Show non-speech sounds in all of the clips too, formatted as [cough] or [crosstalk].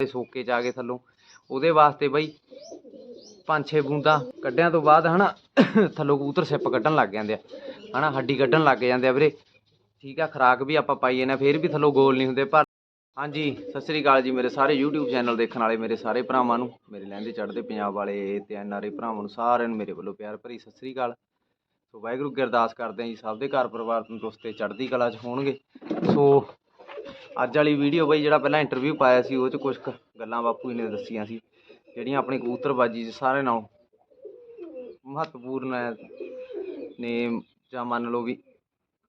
ਤੇ ਸੋਕੇ ਚ ਆ ਗਏ ਥੱਲੋਂ। ਉਹਦੇ ਵਾਸਤੇ ਬਈ ਪੰਜ ਛੇ ਬੂੰਦਾਂ ਕੱਢਿਆਂ ਤੋਂ ਬਾਅਦ ਹਨਾ, ਥੱਲੋਂ ਕਬੂਤਰ ਸਿੱਪ ਕੱਢਣ ਲੱਗ ਜਾਂਦੇ ਆ। ਹਨਾ, ਹੱਡੀ ਕੱਢਣ ਲੱਗ ਜਾਂਦੇ ਆ ਵੀਰੇ। ਠੀਕ ਆ, ਖਰਾਕ ਵੀ ਆਪਾਂ ਪਾਈ ਜਾਂਦੇ ਫੇਰ ਵੀ ਥੱਲੋਂ ਗੋਲ ਨਹੀਂ ਹੁੰਦੇ, ਪਰ ਹਾਂਜੀ, ਸਤਿ ਸ੍ਰੀ ਅਕਾਲ ਜੀ ਮੇਰੇ ਸਾਰੇ YouTube ਚੈਨਲ ਦੇਖਣ ਵਾਲੇ, ਮੇਰੇ ਸਾਰੇ ਭਰਾਵਾਂ ਨੂੰ। ਮੇਰੇ ਲਹਿੰਦੇ ਚੜ੍ਹਦੇ ਪੰਜਾਬ ਵਾਲੇ, ਤੇ ਐਨਆਰਏ ਭਰਾਵਾਂ ਨੂੰ ਸਾਰਿਆਂ ਨੂੰ ਮੇਰੇ ਵੱਲੋਂ ਪਿਆਰ ਭਰੀ ਸਤਿ ਸ੍ਰੀ ਅਕਾਲ। ਸੋ ਵਾਹਿਗੁਰੂ, ਅੱਗੇ ਅਰਦਾਸ ਕਰਦੇ ਹਾਂ ਜੀ, ਸਭ ਦੇ ਘਰ ਪਰਿਵਾਰ ਤੰਦਰੁਸਤ ਤੇ ਚੜ੍ਹਦੀ ਕਲਾ 'ਚ ਹੋਣਗੇ। ਸੋ ਅੱਜ ਵਾਲੀ ਵੀਡੀਓ ਬਈ ਜਿਹੜਾ ਪਹਿਲਾਂ ਇੰਟਰਵਿਊ ਪਾਇਆ ਸੀ, ਉਹ 'ਚ ਕੁਝ ਕੁ ਗੱਲਾਂ ਬਾਪੂ ਜੀ ਨੇ ਦੱਸੀਆਂ ਸੀ, ਜਿਹੜੀਆਂ ਆਪਣੀ ਕਬੂਤਰਬਾਜੀ 'ਚ ਸਾਰੇ ਨਾਲੋਂ ਮਹੱਤਵਪੂਰਨ ਹੈ ਨੇ ਜਾਂ ਮੰਨ ਲਓ ਵੀ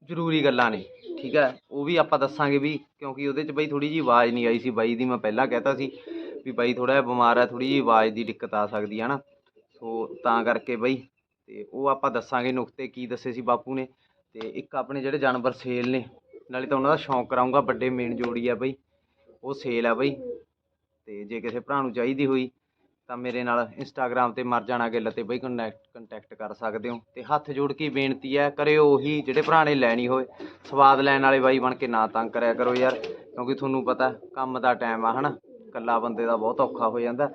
ਜ਼ਰੂਰੀ ਗੱਲਾਂ ਨੇ, ਠੀਕ ਹੈ? ਉਹ ਵੀ ਆਪਾਂ ਦੱਸਾਂਗੇ ਵੀ ਕਿਉਂਕਿ ਉਹਦੇ 'ਚ ਬਈ ਥੋੜੀ ਜੀ ਆਵਾਜ਼ ਨਹੀਂ ਆਈ ਸੀ, ਬਾਈ ਦੀ ਮੈਂ ਪਹਿਲਾਂ ਕਹਿਤਾ ਸੀ ਵੀ ਬਾਈ ਥੋੜਾ ਜਿਹਾ ਬਿਮਾਰ ਹੈ ਥੋੜੀ ਜੀ ਆਵਾਜ਼ ਦੀ ਦਿੱਕਤ ਆ ਸਕਦੀ ਹੈ ਨਾ ਸੋ ਤਾਂ ਕਰਕੇ ਬਈ, ਤੇ ਉਹ ਆਪਾਂ ਦੱਸਾਂਗੇ ਨੁਕਤੇ ਕੀ ਦੱਸੇ ਸੀ ਬਾਪੂ ਨੇ, ਤੇ ਇੱਕ ਆਪਣੇ ਜਿਹੜੇ ਜਾਨਵਰ ਸੇਲ ਨੇ ਨਾਲੇ ਤਾਂ ਉਹਨਾਂ ਦਾ ਸ਼ੌਂਕ ਕਰਾਉਂਗਾ ਵੱਡੇ ਮੇਨ ਜੋੜੀ ਆ ਬਈ, ਉਹ ਸੇਲ ਆ ਬਈ। ਤੇ ਜੇ ਕਿਸੇ ਭਰਾ ਨੂੰ ਚਾਹੀਦੀ ਹੋਈ, ਤਾਂ ਮੇਰੇ ਨਾਲ ਇੰਸਟਾਗ੍ਰam ਤੇ ਮਰ ਜਾਣਾ ਗਿੱਲ ਤੇ ਬਈ ਕੰਟੈਕਟ ਕੰਟੈਕਟ ਕਰ ਸਕਦੇ ਹੋ। ਤੇ ਹੱਥ ਜੋੜ ਕੇ ਬੇਨਤੀ ਹੈ ਕਰਿਓ ਉਹੀ ਜਿਹੜੇ ਭਰਾ ਨੇ ਲੈਣੀ ਹੋਏ। ਸਵਾਦ ਲੈਣ ਵਾਲੇ ਬਾਈ ਬਣ ਕੇ ਨਾ ਤੰਗ ਕਰਿਆ ਕਰੋ ਯਾਰ, ਕਿਉਂਕਿ ਤੁਹਾਨੂੰ ਪਤਾ ਕੰਮ ਦਾ ਟਾਈਮ ਆ, ਹਨਾ? ਇਕੱਲਾ ਬੰਦੇ ਦਾ ਬਹੁਤ ਔਖਾ ਹੋ ਜਾਂਦਾ।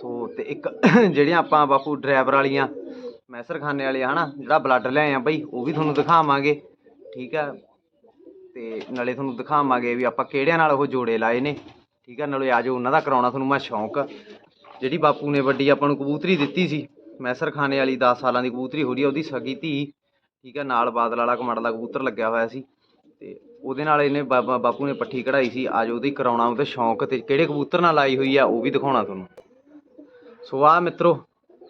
ਸੋ ਤੇ ਇੱਕ [coughs] ਜਿਹੜੀਆਂ ਆਪਾਂ ਬਾਪੂ ਡਰਾਈਵਰ ਵਾਲੀਆਂ ਮੈਸਰਖਾਨੇ ਵਾਲੇ ਆ, ਹਨਾ? ਜਿਹੜਾ ਬਲੱਡ ਲੈ ਆ ਬਈ, ਉਹ ਵੀ ਤੁਹਾਨੂੰ ਦਿਖਾਵਾਂਗੇ। ਠੀਕ ਆ? ਤੇ ਨਾਲੇ ਤੁਹਾਨੂੰ ਦਿਖਾਵਾਂਗੇ ਵੀ ਆਪਾਂ ਕਿਹੜਿਆਂ ਨਾਲ ਉਹ ਜੋੜੇ ਲਾਏ ਨੇ। ਠੀਕ ਆ, ਨਾਲੇ ਆਜੋ ਉਹਨਾਂ ਦਾ ਕਰਾਉਣਾ ਤੁਹਾਨੂੰ ਮੈਂ ਸ਼ੌਂਕ ਜਿਹੜੀ ਬਾਪੂ ਨੇ ਵੱਡੀ ਆਪਾਂ ਨੂੰ ਕਬੂਤਰੀ ਦਿੱਤੀ ਸੀ ਮੈਸਰਖਾਨੇ ਵਾਲੀ 10 ਸਾਲਾਂ ਦੀ ਕਬੂਤਰੀ ਹੋ ਰਹੀ ਆ, ਉਹਦੀ ਸਗੀ ਧੀ। ਠੀਕ ਆ, ਨਾਲ ਬਾਦਲ ਵਾਲਾ ਕਮੰਡ ਕਬੂਤਰ ਲੱਗਿਆ ਹੋਇਆ ਸੀ। ਤੇ ਉਹਦੇ ਨਾਲ ਇਹਨੇ ਬਾਬਾ ਬਾਪੂ ਨੇ ਪੱਠੀ ਕਢਾਈ ਸੀ ਆਜੋ ਉਹਦੀ ਕਰਾਉਣਾ ਉਹਦੇ ਸ਼ੌਂਕ ਤੇ ਕਿਹੜੇ ਕਬੂਤਰ ਨਾਲ ਲਾਈ ਹੋਈ ਆ, ਉਹ ਵੀ ਦਿਖਾਉਣਾ ਤੁਹਾਨੂੰ। ਸੋ ਆ ਮਿੱਤਰੋ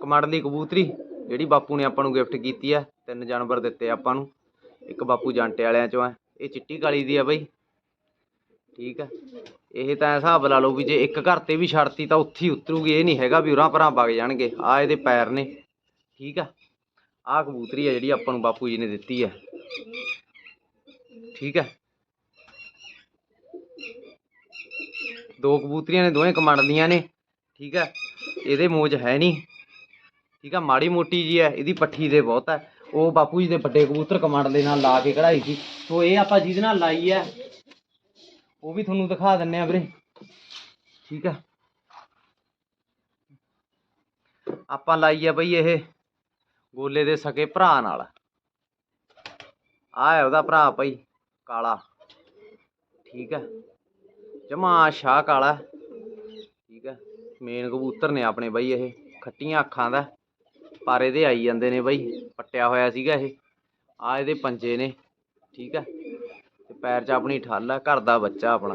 ਕਮੰਡ ਦੀ ਕਬੂਤਰੀ, ਜਿਹੜੀ ਬਾਪੂ ਨੇ ਆਪਾਂ ਨੂੰ ਗਿਫਟ ਕੀਤੀ ਆ, ਤਿੰਨ ਜਾਨਵਰ ਦਿੱਤੇ ਆਪਾਂ ਨੂੰ। ਇੱਕ ਬਾਪੂ ਜਾਂਟੇ ਵਾਲਿਆਂ ਚੋਂ ਆ ਇਹ ਚਿੱਟੀ ਕਾਲੀ ਦੀ ਆ ਬਈ। ਠੀਕ ਆ। ਇਹ ਤਾਂ ਹਿਸਾਬ ਲਾ ਲਓ ਵੀ ਜੇ ਇੱਕ ਘਰ ਤੇ ਵੀ ਛੱਡਤੀ ਤਾਂ ਉੱਥੇ ਹੀ ਉਤਰੂਗੀ। ਇਹ ਨਹੀਂ ਹੈਗਾ ਵੀ ਉਰਾਂ ਪਰਾਂ ਵਗ ਜਾਣਗੇ। ਆ ਇਹਦੇ ਪੈਰ ਨੇ। ਠੀਕ ਆ। ਆਹ ਕਬੂਤਰੀ ਆ ਜਿਹੜੀ ਆਪਾਂ ਨੂੰ ਬਾਪੂ ਜੀ ਨੇ ਦਿੱਤੀ ਆ। ਠੀਕ ਆ। ਦੋ ਕਬੂਤਰੀਆਂ ਨੇ, ਦੋਵੇਂ ਕਮੰਡਦੀਆਂ ਨੇ। ਠੀਕ ਆ। ਇਹਦੇ ਮੋਜ ਹੈ ਨਹੀਂ ਠੀਕ ਆ। ਮਾੜੀ ਮੋਟੀ ਜੀ ਹੈ ਇਹਦੀ ਪੱਠੀ ਦੇ ਬਹੁਤ ਹੈ ਉਹ ਬਾਪੂ ਜੀ ਦੇ ਵੱਡੇ ਕਬੂਤਰ ਕਮੰਡ ਦੇ ਨਾਲ ਲਾ ਕੇ ਕਢਾਈ ਸੀ। ਸੋ ਇਹ ਆਪਾਂ ਜਿਹਦੇ ਨਾਲ ਲਾਈ ਹੈ, ਉਹ ਵੀ ਤੁਹਾਨੂੰ ਦਿਖਾ ਦਿੰਨੇ ਆ ਵੀਰੇ। ਠੀਕ ਆ। ਆਪਾਂ ਲਾਈ ਆ ਬਈ ਇਹ ਗੋਲੇ ਦੇ ਸਕੇ ਭਰਾ ਨਾਲ। ਆ ਹੈ ਉਹਦਾ ਭਰਾ ਭਾਈ ਕਾਲਾ। ਠੀਕ ਹੈ ਜਮਾ ਸ਼ਾਹ ਕਾਲਾ। ਠੀਕ ਹੈ ਮੇਨ ਕਬੂਤਰ ਨੇ ਆਪਣੇ ਬਈ ਇਹ। ਖੱਟੀਆਂ ਅੱਖਾਂ ਦਾ। ਪਰ ਇਹਦੇ ਆਈ ਜਾਂਦੇ ਨੇ ਬਈ, ਪੱਟਿਆ ਹੋਇਆ ਸੀਗਾ ਇਹ। ਆ ਇਹਦੇ ਪੰਜੇ ਨੇ, ਠੀਕ ਆ। ਤੇ ਪੈਰ 'ਚ ਆਪਣੀ ਠੱਲ ਆ, ਘਰ ਦਾ ਬੱਚਾ ਆਪਣਾ।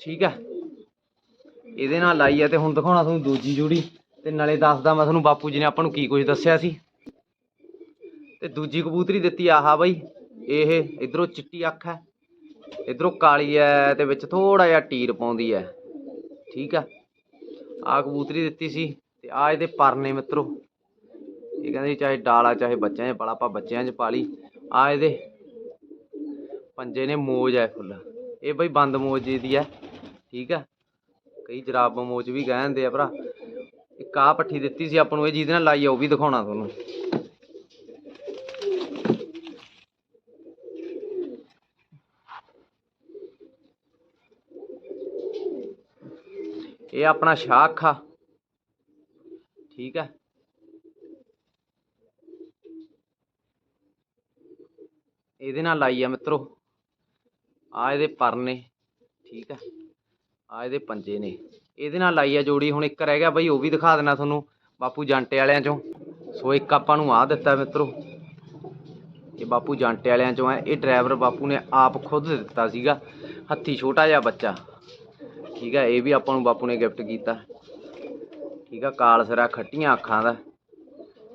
ਠੀਕ ਆ। ਇਹਦੇ ਨਾਲ ਲਾਈ ਆ ਤੇ ਹੁਣ ਦਿਖਾਉਣਾ ਤੁਹਾਨੂੰ ਦੂਜੀ ਜੋੜੀ। ਤੇ ਨਾਲੇ ਦੱਸਦਾ ਮੈਂ ਤੁਹਾਨੂੰ ਬਾਪੂ ਜੀ ਨੇ ਆਪਾਂ ਨੂੰ ਕੀ ਕੁਝ ਦੱਸਿਆ ਸੀ। ਤੇ ਦੂਜੀ ਕਬੂਤਰੀ ਦਿੱਤੀ ਆਹਾ ਬਈ, ਇਹ ਇਧਰੋਂ ਚਿੱਟੀ ਅੱਖ ਹੈ ਇਧਰੋਂ ਕਾਲੀ ਹੈ ਤੇ ਵਿੱਚ ਥੋੜਾ ਜਿਹਾ ਟੀਰ ਪਾਉਂਦੀ ਹੈ ਠੀਕ ਆ? ਆ ਕਬੂਤਰੀ ਦਿੱਤੀ ਸੀ ਤੇ ਆ ਇਹਦੇ ਪਰ ਨੇ ਮਿੱਤਰੋ। ਇਹ ਕਹਿੰਦੇ ਚਾਹੇ ਡਾਲਾ, ਚਾਹੇ ਬੱਚਿਆਂ 'ਚ ਪਾਲਾ, ਆਪਾਂ ਬੱਚਿਆਂ 'ਚ ਪਾਲੀ ਆ ਇਹਦੇ ਪੰਜੇ ਨੇ ਮੋਜ ਹੈ ਫੁੱਲ। ਇਹ ਬਈ ਬੰਦ ਮੋਜ ਜੀ ਦੀ ਹੈ ਠੀਕ ਆ? ਕਈ ਜਰਾਬ ਮੋਜ ਵੀ ਕਹਿ ਆ ਭਰਾ। ਇੱਕ ਆ ਪੱਠੀ ਦਿੱਤੀ ਸੀ ਆਪਾਂ ਨੂੰ, ਇਹ ਜਿਹਦੇ ਨਾਲ ਲਾਈ ਆ, ਉਹ ਵੀ ਦਿਖਾਉਣਾ ਤੁਹਾਨੂੰ। ਇਹ ਆਪਣਾ ਸ਼ਾਖ ਆ। ਠੀਕ ਹੈ ਇਹਦੇ ਨਾਲ ਲਾਈ ਆ ਮਿੱਤਰੋ। ਆ ਇਹਦੇ ਪਰ ਨੇ। ਠੀਕ ਹੈ ਆ ਇਹਦੇ ਪੰਜੇ ਨੇ। ਇਹਦੇ ਨਾਲ ਲਾਈ ਆ ਜੋੜੀ। ਹੁਣ ਇੱਕ ਰਹਿ ਗਿਆ ਬਈ, ਉਹ ਵੀ ਦਿਖਾ ਦੇਣਾ ਤੁਹਾਨੂੰ ਬਾਪੂ ਜਾਂਟੇ ਵਾਲਿਆਂ ਚੋਂ। ਸੋ ਇੱਕ ਆਪਾਂ ਨੂੰ ਆ ਦਿੱਤਾ ਮਿੱਤਰੋ। ਇਹ ਬਾਪੂ ਜਾਂਟੇ ਵਾਲਿਆਂ ਚੋਂ ਹੈ ਇਹ ਡਰਾਈਵਰ ਬਾਪੂ ਨੇ ਆਪ ਖੁਦ ਦਿੱਤਾ ਸੀਗਾ। ਹੱਥੀ ਛੋਟਾ ਜਿਹਾ ਬੱਚਾ। ਠੀਕ ਹੈ ਇਹ ਵੀ ਆਪਾਂ ਨੂੰ ਬਾਪੂ ਨੇ ਗਿਫਟ ਕੀਤਾ। ਠੀਕ ਆ, ਕਾਲਸਰਾ ਖੱਟੀਆਂ ਅੱਖਾਂ ਦਾ।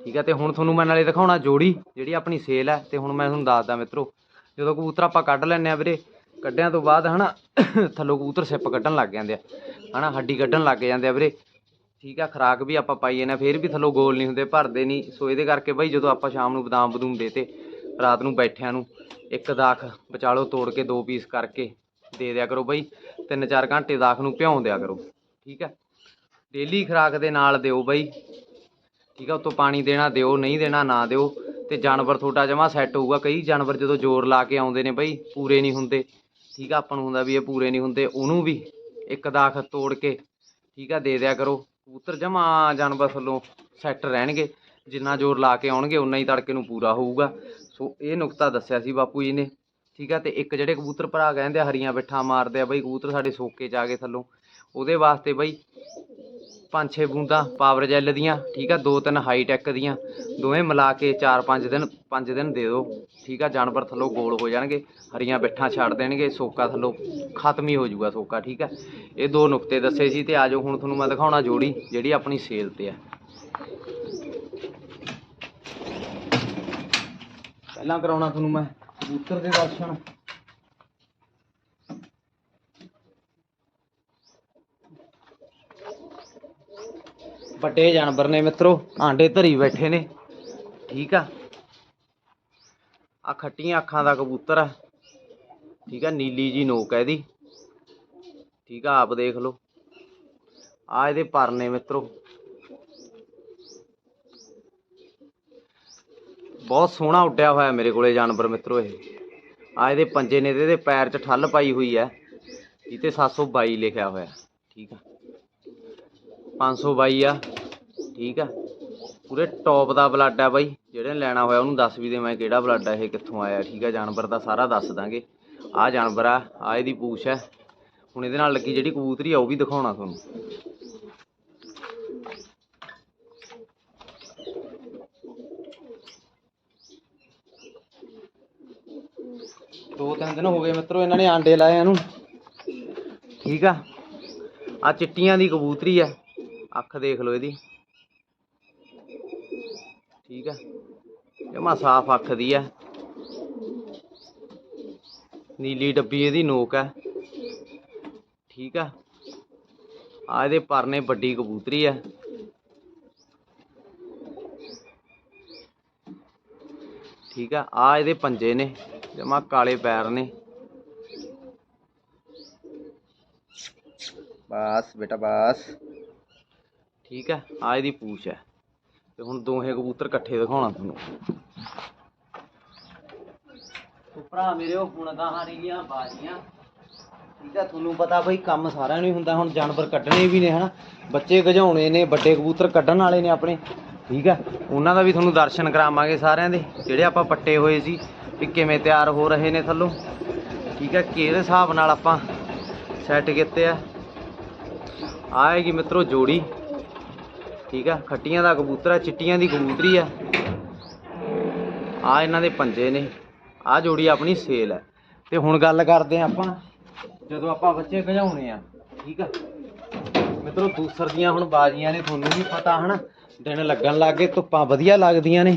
ਠੀਕ ਆ, ਤੇ ਹੁਣ ਤੁਹਾਨੂੰ ਮੈਂ ਨਾਲੇ ਦਿਖਾਉਣਾ ਜੋੜੀ, ਜਿਹੜੀ ਆਪਣੀ ਸੇਲ ਹੈ ਤੇ ਹੁਣ ਮੈਂ ਤੁਹਾਨੂੰ ਦੱਸਦਾ ਮਿੱਤਰੋ, ਜਦੋਂ ਕਬੂਤਰ ਆਪਾਂ ਕੱਢ ਲੈਂਦੇ ਆ ਵੀਰੇ, ਕੱਢਿਆਂ ਤੋਂ ਬਾਅਦ ਹਨਾ, ਥੱਲੋਂ ਕਬੂਤਰ ਸਿੱਪ ਕੱਢਣ ਲੱਗ ਜਾਂਦੇ ਆ। ਹਨਾ, ਹੱਡੀ ਕੱਢਣ ਲੱਗ ਜਾਂਦੇ ਆ ਵੀਰੇ। ਠੀਕ ਆ, ਖਰਾਕ ਵੀ ਆਪਾਂ ਪਾਈ ਜਾਂਦੇ ਆ, ਫਿਰ ਵੀ ਥੱਲੋਂ ਗੋਲ ਨਹੀਂ ਹੁੰਦੇ, ਭਰਦੇ ਨਹੀਂ। ਸੋ ਇਹਦੇ ਕਰਕੇ ਬਈ ਜਦੋਂ ਆਪਾਂ ਸ਼ਾਮ ਨੂੰ ਬਦਾਮ ਬਦੂਮ ਦੇਤੇ, ਰਾਤ ਨੂੰ ਬੈਠਿਆਂ ਨੂੰ, ਇੱਕ ਦਾਖ ਵਿਚਾਲੋ ਤੋੜ ਕੇ ਦੋ ਪੀਸ ਕਰਕੇ ਦੇ ਦਿਆ ਕਰੋ ਬਈ। ਤਿੰਨ ਚਾਰ ਘੰਟੇ ਦਾਖ ਨੂੰ ਭਿਉਂ ਦਿਆ ਕਰੋ, ਠੀਕ ਹੈ? ਡੇਲੀ ਖੁਰਾਕ ਦੇ ਨਾਲ ਦਿਓ ਬਈ, ਠੀਕ ਹੈ? ਉਤੋਂ ਪਾਣੀ ਦੇਣਾ ਦਿਓ, ਨਹੀਂ ਦੇਣਾ ਨਾ ਦਿਓ, ਤੇ ਜਾਨਵਰ ਤੁਹਾਡਾ ਜਮਾ ਸੈੱਟ ਹੋਊਗਾ। ਕਈ ਜਾਨਵਰ ਜਦੋਂ ਜ਼ੋਰ ਲਾ ਕੇ ਆਉਂਦੇ ਨੇ ਬਈ, ਪੂਰੇ ਨਹੀਂ ਹੁੰਦੇ, ਠੀਕ ਆ ਆਪਾਂ ਨੂੰ ਹੁੰਦਾ ਵੀ ਇਹ ਪੂਰੇ ਨਹੀਂ ਹੁੰਦੇ, ਉਹਨੂੰ ਵੀ ਇੱਕ ਦਾਖ ਤੋੜ ਕੇ, ਠੀਕ ਆ ਦੇ ਦਿਆ ਕਰੋ। ਕਬੂਤਰ ਜਮਾ ਜਾਨਵਰ ਵੱਲੋਂ ਸੈੱਟ ਰਹਿਣਗੇ, ਜਿੰਨਾ ਜ਼ੋਰ ਲਾ ਕੇ ਆਉਣਗੇ ਉਨਾ ਹੀ ਤੜਕੇ ਨੂੰ ਪੂਰਾ ਹੋਊਗਾ। ਸੋ ਇਹ ਨੁਕਤਾ ਦੱਸਿਆ ਸੀ ਬਾਪੂ ਜੀ ਨੇ। ਠੀਕ ਆ, ਤੇ ਇੱਕ ਜਿਹੜੇ ਕਬੂਤਰ ਭਰਾ ਕਹਿੰਦੇ ਆ, ਹਰੀਆਂ ਬਿੱਠਾ ਮਾਰਦੇ ਆ, ਬਈ ਕਬੂਤਰ ਸਾਡੇ ਸੋਕੇ ਚ ਆ ਗਏ ਥੱਲੋਂ। ਉਹਦੇ ਵਾਸਤੇ ਬਈ ਪੰਜ ਛੇ ਬੂੰਦਾਂ ਪਾਵਰ ਜੈਲ ਦੀਆਂ, ਠੀਕ ਆ, ਦੋ ਤਿੰਨ ਹਾਈ ਟੈਕ ਦੀਆਂ, ਦੋਵੇਂ ਮਿਲਾ ਕੇ 4-5 ਦਿਨ, ਪੰਜ ਦਿਨ ਦੇ ਦਿਓ ਠੀਕ ਆ, ਜਾਨਵਰ ਥੱਲੋਂ ਗੋਲ ਹੋ ਜਾਣਗੇ, ਹਰੀਆਂ ਬਿੱਠਾਂ ਛੱਡ ਦੇਣਗੇ, ਸੋਕਾ ਥੱਲੋਂ ਖਤਮ ਹੀ ਹੋ ਜਾਊਗਾ ਸੋਕਾ, ਠੀਕ ਆ। ਇਹ ਦੋ ਨੁਕਤੇ ਦੱਸੇ ਸੀ, ਤੇ ਆਜੋ ਹੁਣ ਤੁਹਾਨੂੰ ਮੈਂ ਦਿਖਾਉਣਾ ਜੋੜੀ, ਜਿਹੜੀ ਆਪਣੀ ਸੇਲ ਤੇ ਆ। ਪਹਿਲਾਂ ਕਰਾਉਣਾ ਤੁਹਾਨੂੰ ਮੈਂ। ਕਬੂਤਰ ਦੇ ਦਰਸ਼ਨ। ਵੱਡੇ ਜਾਨਵਰ ਨੇ ਮਿੱਤਰੋ, ਆਂਡੇ ਧਰੀ ਬੈਠੇ ਨੇ। ਠੀਕ ਆ। ਆ ਖੱਟੀਆਂ ਅੱਖਾਂ ਦਾ ਕਬੂਤਰ ਆ। ਠੀਕ ਆ, ਨੀਲੀ ਜੀ ਨੋਕ ਹੈ ਇਹਦੀ। ਠੀਕ ਆ, ਆਪ ਦੇਖ ਲਓ। ਆ ਇਹਦੇ ਪਰ ਨੇ ਮਿੱਤਰੋ। ਬਹੁਤ ਸੋਹਣਾ ਉੱਡਿਆ ਹੋਇਆ ਮੇਰੇ ਕੋਲੇ ਜਾਨਵਰ ਮਿੱਤਰੋ ਇਹ। ਆ ਇਹਦੇ ਪੰਜੇ ਨੇ ਤੇ ਇਹਦੇ ਪੈਰ 'ਚ ਠੱਲ ਪਾਈ ਹੋਈ ਹੈ ਇਹ ਤੇ 722 ਲਿਖਿਆ ਹੋਇਆ, ਠੀਕ ਆ। 522 ਆ, ਠੀਕ ਆ। ਪੂਰੇ ਟੌਪ ਦਾ ਬਲੱਡ ਆ ਬਾਈ, ਜਿਹੜੇ ਨੇ ਲੈਣਾ ਹੋਇਆ ਉਹਨੂੰ ਦੱਸ ਵੀ ਦੇ ਮੈਂ ਕਿਹੜਾ ਬਲੱਡ ਆ ਇਹ, ਕਿੱਥੋਂ ਆਇਆ, ਠੀਕ ਆ। ਜਾਨਵਰ ਦਾ ਸਾਰਾ ਦੱਸ ਦਾਂਗੇ। ਆ ਜਾਨਵਰ ਆ ਆ ਇਹਦੀ ਪੂਛ ਹੈ। ਹੁਣ ਇਹਦੇ ਨਾਲ ਲੱਗੀ ਜਿਹੜੀ ਕਬੂਤਰੀ ਆ, ਉਹ ਵੀ ਦਿਖਾਉਣਾ ਤੁਹਾਨੂੰ। ਦੋ ਤਿੰਨ ਦਿਨ ਹੋ ਗਏ ਮਿੱਤਰੋ, ਇਹਨਾਂ ਨੇ ਆਂਡੇ ਲਾਏ ਇਹਨੂੰ। ਠੀਕ ਆ? ਆ ਚਿੱਟੀਆਂ ਦੀ ਕਬੂਤਰੀ ਆ। ਅੱਖ ਦੇਖ ਲਓ ਇਹਦੀ। ਠੀਕ ਆ? ਜਮਾ ਸਾਫ਼ ਅੱਖ ਦੀ ਆ। ਨੀਲੀ ਡੱਬੀ ਇਹਦੀ ਨੋਕ ਆ। ਠੀਕ ਆ? ਆ ਇਹਦੇ ਪਰਨੇ ਵੱਡੀ ਕਬੂਤਰੀ ਆ। ਠੀਕ ਆ? ਆ ਇਹਦੇ ਪੰਜੇ ਨੇ। ਜਮਾ ਕਾਲੇ ਪੈਰ ਨੇ। ਬਸ ਬੇਟਾ ਬਸ। ਠੀਕ ਹੈ ਆ ਇਹਦੀ ਪੂਛ ਹੈ। ਤੇ ਹੁਣ ਦੋਹੇ ਕਬੂਤਰ ਇਕੱਠੇ ਦਿਖਾਉਣਾ ਤੁਹਾਨੂੰ। ਤੋ ਭਰਾ ਮੇਰੇ ਉਹ ਹੁਣ ਗਾਹਾਂ ਰੀਆਂ ਬਾਜੀਆਂ। ਠੀਕ ਹੈ ਤੁਹਾਨੂੰ ਪਤਾ ਬਈ ਕੰਮ ਸਾਰਿਆਂ ਨੂੰ ਹੀ ਹੁੰਦਾ ਹੁਣ ਜਾਨਵਰ ਕੱਢਣੇ ਵੀ ਨੇ ਹਨਾ। ਬੱਚੇ ਗਜਾਉਣੇ ਨੇ ਵੱਡੇ ਕਬੂਤਰ ਕੱਢਣ ਵਾਲੇ ਨੇ ਆਪਣੇ। ਠੀਕ ਹੈ ਉਹਨਾਂ ਦਾ ਵੀ ਤੁਹਾਨੂੰ ਦਰਸ਼ਨ ਕਰਾਵਾਂਗੇ ਸਾਰਿਆਂ ਦੇ ਜਿਹੜੇ ਆਪਾਂ ਪੱਟੇ ਹੋਏ ਸੀ। ਵੀ ਕਿਵੇਂ ਤਿਆਰ ਹੋ ਰਹੇ ਨੇ ਥੱਲੋਂ? ਠੀਕ ਹੈ ਕਿਹਦੇ ਹਿਸਾਬ ਨਾਲ ਆਪਾਂ ਸੈੱਟ ਕੀਤੇ ਆ? ਆਏਗੀ ਮਿੱਤਰੋ ਜੋੜੀ। ਠੀਕ ਆ, ਖੱਟੀਆਂ ਦਾ ਕਬੂਤਰ ਆ, ਚਿੱਟੀਆਂ ਦੀ ਕਬੂਤਰੀ ਆ। ਆ ਇਹਨਾਂ ਦੇ ਪੰਜੇ ਨੇ। ਆ ਜੋੜੀ ਆਪਣੀ ਸੇਲ ਹੈ ਤੇ ਹੁਣ ਗੱਲ ਕਰਦੇ ਆ ਆਪਾਂ, ਜਦੋਂ ਆਪਾਂ ਬੱਚੇ ਭਜਾਉਣੇ ਆ। ਠੀਕ ਆ? ਮਿੱਤਰੋ ਦੂਸਰ ਦੀਆਂ ਹੁਣ ਬਾਜ਼ੀਆਂ ਨੇ, ਤੁਹਾਨੂੰ ਵੀ ਪਤਾ ਹਨਾ। ਦਿਨ ਲੱਗਣ ਲੱਗੇ ਧੁੱਪਾਂ ਵਧੀਆ ਲੱਗਦੀਆਂ ਨੇ।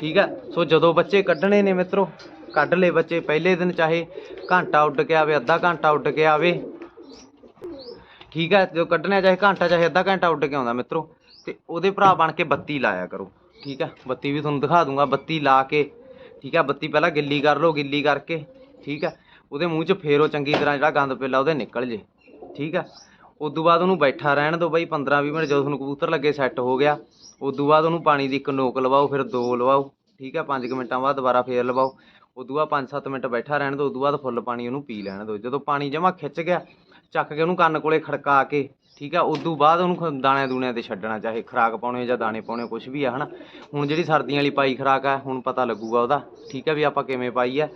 ਠੀਕ ਆ? ਸੋ ਜਦੋਂ ਬੱਚੇ ਕੱਢਣੇ ਨੇ ਮਿੱਤਰੋ, ਕੱਢ ਲਏ ਬੱਚੇ ਪਹਿਲੇ ਦਿਨ, ਚਾਹੇ ਘੰਟਾ ਉੱਡ ਕੇ ਆਵੇ, ਅੱਧਾ ਘੰਟਾ ਉੱਡ ਕੇ ਆਵੇ। ਠੀਕ ਹੈ ਜੋ ਕੱਢਣਾ, ਚਾਹੇ ਘੰਟਾ, ਚਾਹੇ ਅੱਧਾ ਘੰਟਾ ਉੱਡ ਕੇ ਆਉਂਦਾ ਮਿੱਤਰੋ, ਤੇ ਉਹਦੇ ਭਰਾ ਬਣ ਕੇ ਬੱਤੀ ਲਾਇਆ ਕਰੋ। ਠੀਕ ਹੈ ਬੱਤੀ ਵੀ ਤੁਹਾਨੂੰ ਦਿਖਾ ਦੂੰਗਾ, ਬੱਤੀ ਲਾ ਕੇ। ਠੀਕ ਹੈ ਬੱਤੀ ਪਹਿਲਾਂ ਗਿੱਲੀ ਕਰ ਲਓ, ਗਿੱਲੀ ਕਰਕੇ। ਠੀਕ ਹੈ ਉਹਦੇ ਮੂੰਹ 'ਚ ਫੇਰੋ ਚੰਗੀ ਤਰ੍ਹਾਂ ਜਿਹੜਾ ਗੰਦ ਪਹਿਲਾ ਉਹਦੇ ਨਿਕਲ ਜੇ। ਠੀਕ ਹੈ ਉਦੋਂ ਬਾਅਦ ਉਹਨੂੰ ਬੈਠਾ ਰਹਿਣ ਦਿਓ ਬਾਈ 15-20 ਮਿੰਟ ਜਦੋਂ ਤੁਹਾਨੂੰ ਕਬੂਤਰ ਲੱਗੇ ਸੈੱਟ ਹੋ ਗਿਆ। ਉਦੋਂ ਬਾਅਦ ਉਹਨੂੰ ਪਾਣੀ ਦੀ ਇੱਕ ਨੋਕ ਲਵਾਓ, ਫਿਰ ਦੋ ਲਵਾਓ, ਠੀਕ ਹੈ 5 ਮਿੰਟਾਂ ਬਾਅਦ ਦੁਬਾਰਾ ਫੇਰ ਲਵਾਓ। ਉਦੋਂ ਬਾਅਦ 5-7 ਮਿੰਟ ਬੈਠਾ ਰਹਿਣ ਦਿਓ, ਉਦੋਂ ਬਾਅਦ ਫੁੱਲ ਪਾਣੀ ਉਹਨੂੰ ਪੀ ਲੈਣ ਦਿਓ। ਜਦੋਂ ਪਾਣੀ ਜਮਾ ਖਿੱਚ ਗਿਆ, ਚੱਕ ਕੇ ਉਹਨੂੰ ਕੰਨ ਕੋਲੇ ਖੜਕਾ ਕੇ, ਠੀਕ ਆ ਉਦੋਂ ਬਾਅਦ ਉਹਨੂੰ ਖ- ਦਾਣਿਆਂ ਦੂਣਿਆਂ ਤੇ ਛੱਡਣਾ, ਚਾਹੇ ਖਰਾਕ ਪਾਉਣੇ ਜਾਂ ਦਾਣੇ ਪਾਉਣੇ ਕੁਝ ਵੀ ਆ, ਹਨਾ। ਹੁਣ ਜਿਹੜੀ ਸਰਦੀਆਂ ਵਾਲੀ ਪਾਈ ਖਰਾਕ ਆ, ਹੁਣ ਪਤਾ ਲੱਗੂਗਾ ਉਹਦਾ, ਠੀਕ ਆ ਵੀ ਆਪਾਂ ਕਿਵੇਂ ਪਾਈ ਆ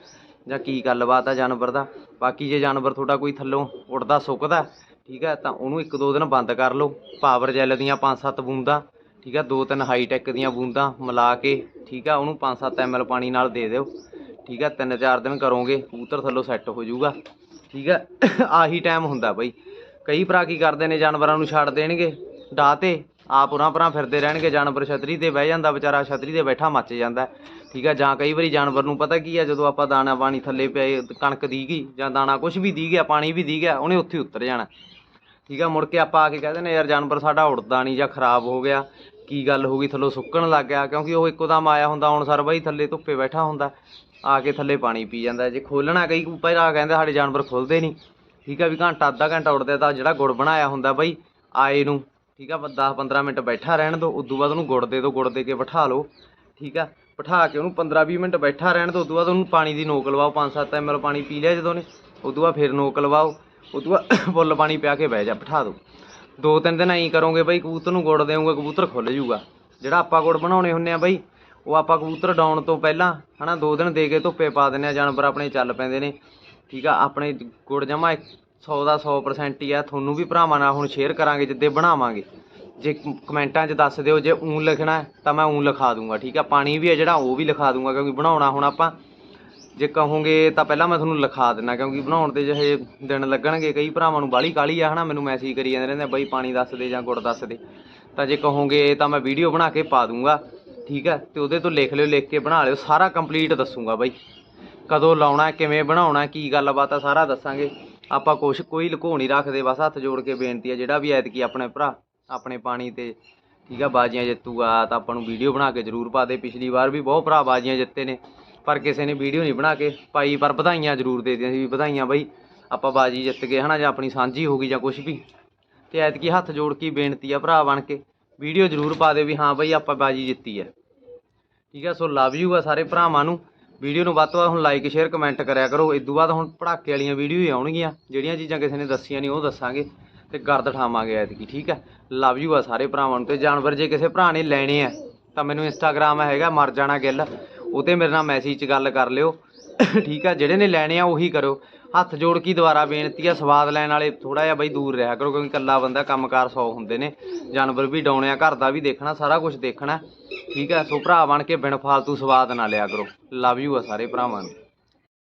ਜਾਂ ਕੀ ਗੱਲਬਾਤ ਆ ਜਾਨਵਰ ਦਾ। ਬਾਕੀ ਜੇ ਜਾਨਵਰ ਤੁਹਾਡਾ ਕੋਈ ਥੱਲੋਂ ਉੱਡਦਾ, ਸੁੱਕਦਾ ਠੀਕ ਹੈ, ਤਾਂ ਉਹਨੂੰ ਇੱਕ ਦੋ ਦਿਨ ਬੰਦ ਕਰ ਲਓ। ਪਾਵਰ ਜੈਲ ਦੀਆਂ ਪੰਜ ਸੱਤ ਬੂੰਦਾਂ, ਠੀਕ ਹੈ ਦੋ ਤਿੰਨ ਹਾਈ ਟੈਕ ਦੀਆਂ ਬੂੰਦਾਂ ਮਿਲਾ ਕੇ, ਠੀਕ ਆ ਉਹਨੂੰ 5-7 ml ਪਾਣੀ ਨਾਲ ਦੇ ਦਿਓ। ਠੀਕ ਹੈ ਤਿੰਨ ਚਾਰ ਦਿਨ ਕਰੋਗੇ, ਕਬੂਤਰ ਥੱਲੋਂ ਸੈੱਟ ਹੋ ਜਾਊਗਾ। ਠੀਕ ਹੈ, [coughs] ਆਹੀ ਟਾਈਮ ਹੁੰਦਾ ਬਈ। ਕਈ ਭਰਾ ਕੀ ਕਰਦੇ ਨੇ, ਜਾਨਵਰਾਂ ਨੂੰ ਛੱਡ ਦੇਣਗੇ, ਡਾਹ ਤੇ, ਆਪ ਉਰਾਂ ਪਰਾਂ ਫਿਰਦੇ ਰਹਿਣਗੇ, ਜਾਨਵਰ ਛਤਰੀ ਤੇ ਬਹਿ ਜਾਂਦਾ ਵਿਚਾਰਾ, ਛਤਰੀ ਤੇ ਬੈਠਾ ਮੱਚ ਜਾਂਦਾ। ਠੀਕ ਹੈ, ਜਾਂ ਕਈ ਵਾਰੀ ਜਾਨਵਰ ਨੂੰ ਪਤਾ ਕੀ ਹੈ, ਜਦੋਂ ਆਪਾਂ ਦਾਣਾ ਪਾਣੀ ਥੱਲੇ ਪਏ, ਕਣਕ ਦੀ ਗਈ ਜਾਂ ਦਾਣਾ ਕੁਝ ਵੀ ਦੀ ਗਿਆ, ਪਾਣੀ ਵੀ ਦੀ ਗਿਆ, ਉਹਨੇ ਉੱਥੇ ਉਤਰ ਜਾਣਾ। ਠੀਕ ਆ, ਮੁੜ ਕੇ ਆਪਾਂ ਆ ਕੇ ਕਹਿੰਦੇ ਨੇ ਯਾਰ ਜਾਨਵਰ ਸਾਡਾ ਉੜਦਾ ਨਹੀਂ ਜਾਂ ਖਰਾਬ ਹੋ ਗਿਆ। ਕੀ ਗੱਲ ਹੋ ਗਈ? ਥੱਲੋਂ ਸੁੱਕਣ ਲੱਗ ਗਿਆ, ਕਿਉਂਕਿ ਉਹ ਇੱਕੋ ਦਮ ਆਇਆ ਹੁੰਦਾ, ਹੁਣ ਸਰ ਬਾਈ ਥੱਲੇ ਧੁੱਪੇ ਬੈਠਾ ਹੁੰਦਾ। ਆ ਕੇ ਥੱਲੇ ਪਾਣੀ ਪੀ ਜਾਂਦਾ ਜੇ ਖੋਲਣਾ ਕਈ ਭਰਾ ਕਹਿੰਦੇ ਸਾਡੇ ਜਾਨਵਰ ਖੁੱਲਦੇ ਨਹੀਂ। ਠੀਕ ਆ, ਵੀ ਘੰਟਾ, ਅੱਧਾ ਘੰਟਾ ਉੜਦੇ ਤਾਂ ਜਿਹੜਾ ਗੁੜ ਬਣਾਇਆ ਹੁੰਦਾ ਬਾਈ, ਆਏ ਨੂੰ। ਠੀਕ ਆ 10 15 ਮਿੰਟ ਬੈਠਾ ਰਹਿਣ ਦਿਓ ਉਦੋਂ ਬਾਅਦ ਉਹਨੂੰ ਗੁੜ ਦੇ ਦਿਓ ਗੁੜ ਦੇ ਕੇ ਬਿਠਾ ਲਓ। ਠੀਕ ਆ, ਬਿਠਾ ਕੇ ਉਹਨੂੰ 15-20 ਮਿੰਟ ਬੈਠਾ ਰਹਿਣ ਤੋਂ ਉਦੋਂ ਬਾਅਦ ਉਹਨੂੰ ਪਾਣੀ ਦੀ ਨੋਕ ਲਵਾਓ 5-7 ਐਮਐਲ ਪਾਣੀ ਪੀ ਲਿਆ ਜਦੋਂ ਨੇ। ਉਦੋਂ ਬਾਅਦ ਫਿਰ ਨੋਕ ਲਵਾਓ। ਉਦੋਂ ਬਾਅਦ ਫੁੱਲ ਪਾਣੀ ਪਿਆ ਕੇ ਬਹਿ ਜਾ, ਬਿਠਾ ਦੋ। ਦੋ ਤਿੰਨ ਦਿਨ ਐਂ ਕਰੋਗੇ ਬਈ, ਕਬੂਤਰ ਨੂੰ ਗੁੜ ਦੇਵੋਗੇ, ਕਬੂਤਰ ਖੁੱਲ ਜੂਗਾ ਜਿਹੜਾ ਆਪਾਂ ਗੁੜ ਬਣਾਉਣੇ ਹੁੰਨੇ ਆ ਬਈ, ਉਹ ਆਪਾਂ ਕਬੂਤਰ ਡਾਉਣ ਤੋਂ ਪਹਿਲਾਂ, ਹਨਾ, ਦੋ ਦਿਨ ਦੇ ਕੇ ਧੁੱਪੇ ਪਾ ਦਿੰਨੇ ਆ, ਜਾਨਵਰ ਆਪਣੇ ਚੱਲ ਪੈਂਦੇ ਨੇ। ਠੀਕ ਆ, ਆਪਣੇ ਗੁੜ ਜਮਾ 100 ਦਾ 100% ਹੀ ਆ, ਤੁਹਾਨੂੰ ਵੀ ਭਰਾਵਾਂ ਨਾਲ ਹੁਣ ਸ਼ੇਅਰ ਕਰਾਂਗੇ, ਜਿੱਦੇ ਬਣਾਵਾਂਗੇ। ਜੇ ਕਮੈਂਟਾਂ 'ਚ ਦੱਸ ਦਿਓ, ਜੇ ਊਂ ਲਿਖਣਾ ਤਾਂ ਮੈਂ ਊਂ ਲਿਖਾ ਦੂੰਗਾ, ਠੀਕ ਆ? ਪਾਣੀ ਵੀ ਹੈ ਜਿਹੜਾ, ਉਹ ਵੀ ਲਿਖਾ ਦੂੰਗਾ, ਕਿਉਂਕਿ ਬਣਾਉਣਾ ਹੁਣ ਆਪਾਂ ਜੇ ਕਹੋਗੇ ਤਾਂ ਪਹਿਲਾਂ ਮੈਂ ਤੁਹਾਨੂੰ ਲਿਖਾ ਦਿੰਦਾ, ਕਿਉਂਕਿ ਬਣਾਉਣ ਤੇ ਜਿਹੇ ਦਿਨ ਲੱਗਣਗੇ, ਕਈ ਭਰਾਵਾਂ ਨੂੰ ਬਾਲੀ ਕਾਲੀ ਆ, ਹਨਾ? ਮੈਨੂੰ ਮੈਸੇਜ ਕਰੀ ਜਾਂਦੇ ਰਹਿੰਦੇ ਬਈ ਪਾਣੀ ਦੱਸ ਦੇ ਜਾਂ ਗੁੜ ਦੱਸ ਦੇ। ਤਾਂ ਜੇ ਕਹੋਗੇ ਤਾਂ ਮੈਂ ਵੀਡੀਓ ਬਣਾ ਕੇ ਪਾ ਦੂੰਗਾ, ਠੀਕ ਹੈ ਤੇ ਉਹਦੇ ਤੋਂ ਲਿਖ ਲਿਓ, ਲਿਖ ਕੇ ਬਣਾ ਲਿਓ, ਸਾਰਾ ਕੰਪਲੀਟ ਦੱਸੂਗਾ ਬਾਈ। ਕਦੋਂ ਲਾਉਣਾ, ਕਿਵੇਂ ਬਣਾਉਣਾ, ਕੀ ਗੱਲਬਾਤ ਆ, ਸਾਰਾ ਦੱਸਾਂਗੇ। ਆਪਾਂ ਕੁਛ, ਕੋਈ ਲੁਕੋ ਨਹੀਂ ਰੱਖਦੇ, ਬਸ ਹੱਥ ਜੋੜ ਕੇ ਬੇਨਤੀ ਆ, ਜਿਹੜਾ ਵੀ ਐਤਕੀ ਆਪਣੇ ਭਰਾ, ਆਪਣੇ ਪਾਣੀ ਤੇ, ਠੀਕ ਆ, ਬਾਜੀਆਂ ਜਿੱਤੂਗਾ, ਤਾਂ ਆਪਾਂ ਨੂੰ ਵੀਡੀਓ ਬਣਾ ਕੇ ਜ਼ਰੂਰ ਪਾ ਦੇ। ਪਿਛਲੀ ਵਾਰ ਵੀ ਬਹੁਤ ਭਰਾ ਬਾਜੀਆਂ ਜਿੱਤੇ ਨੇ। ਪਰ ਕਿਸੇ ਨੇ ਵੀਡੀਓ ਨਹੀਂ ਬਣਾ ਕੇ ਪਾਈ ਪਰ ਵਧਾਈਆਂ ਜ਼ਰੂਰ ਦੇ ਦਿਆਂ ਸੀ ਵੀ ਵਧਾਈਆਂ ਬਾਈ। ਆਪਾਂ ਬਾਜੀ ਜਿੱਤ ਗਏ ਹਨਾ ਜਾਂ ਆਪਣੀ ਸਾਂਝੀ ਹੋ ਗਈ ਜਾਂ ਕੁਝ ਵੀ। ਤੇ ਐਤਕੀ ਹੱਥ ਜੋੜ ਕੇ ਬੇਨਤੀ ਆ ਭਰਾ ਬਣ ਕੇ, ਵੀਡੀਓ ਜ਼ਰੂਰ ਪਾ ਦੇ ਵੀ ਹਾਂ ਬਾਈ ਆਪਾਂ ਬਾਜੀ ਜਿੱਤੀ ਹੈ ਠੀਕ ਹੈ ਸੋ ਲਵ ਯੂ ਆ ਸਾਰੇ ਭਰਾਵਾਂ ਨੂੰ। ਵੀਡੀਓ ਨੂੰ ਵੱਧ ਤੋਂ ਵੱਧ ਹੁਣ ਲਾਈਕ ਸ਼ੇਅਰ ਕਮੈਂਟ ਕਰਿਆ ਕਰੋ। ਇਸ ਤੋਂ ਬਾਅਦ ਹੁਣ ਪੜਾਕੇ ਵਾਲੀਆਂ ਵੀਡੀਓ ਹੀ ਆਉਣਗੀਆਂ। ਜਿਹੜੀਆਂ ਚੀਜ਼ਾਂ ਕਿਸੇ ਨੇ ਦੱਸੀਆਂ ਨਹੀਂ ਉਹ ਦੱਸਾਂਗੇ ਤੇ ਗਰਦ ਠਾਵਾਂਗੇ ਐਤਕੀ, ਠੀਕ ਹੈ ਲਵ ਯੂ ਆ ਸਾਰੇ ਭਰਾਵਾਂ ਨੂੰ ਤੇ ਜਾਨਵਰ ਜੇ ਕਿਸੇ ਭਰਾ ਨੇ ਲੈਣੇ ਆ ਤਾਂ ਮੈਨੂੰ ਇੰਸਟਾਗ੍ਰਾਮ ਹੈਗਾ ਮਰ ਜਾਣਾ ਗਿੱਲ। ਉਹ ਤੇ ਮੇਰੇ ਨਾਲ ਮੈਸੇਜ 'ਚ ਗੱਲ ਕਰ ਲਿਓ। ਠੀਕ ਆ, ਜਿਹੜੇ ਨੇ ਲੈਣੇ ਆ ਉਹੀ ਕਰੋ। ਹੱਥ ਜੋੜ ਕੇ ਦੁਬਾਰਾ ਬੇਨਤੀ ਆ, ਸਵਾਦ ਲੈਣ ਵਾਲੇ ਥੋੜਾ ਜਿਹਾ ਬਈ ਦੂਰ ਰਿਹਾ ਕਰੋ, ਕਿਉਂਕਿ ਇਕੱਲਾ ਬੰਦਾ ਕੰਮਕਾਰ ਸੌ ਹੁੰਦੇ ਨੇ। ਜਾਨਵਰ ਵੀ ਡਾਉਣੇ ਆ, ਘਰ ਦਾ ਵੀ ਦੇਖਣਾ, ਸਾਰਾ ਕੁਝ ਦੇਖਣਾ। ਠੀਕ ਆ, ਸੋ ਭਰਾ ਬਣ ਕੇ ਬਿਨ ਫਾਲਤੂ ਸਵਾਦ ਨਾ ਲਿਆ ਕਰੋ। ਲਵ ਯੂ ਆ ਸਾਰੇ ਭਰਾਵਾਂ ਨੂੰ।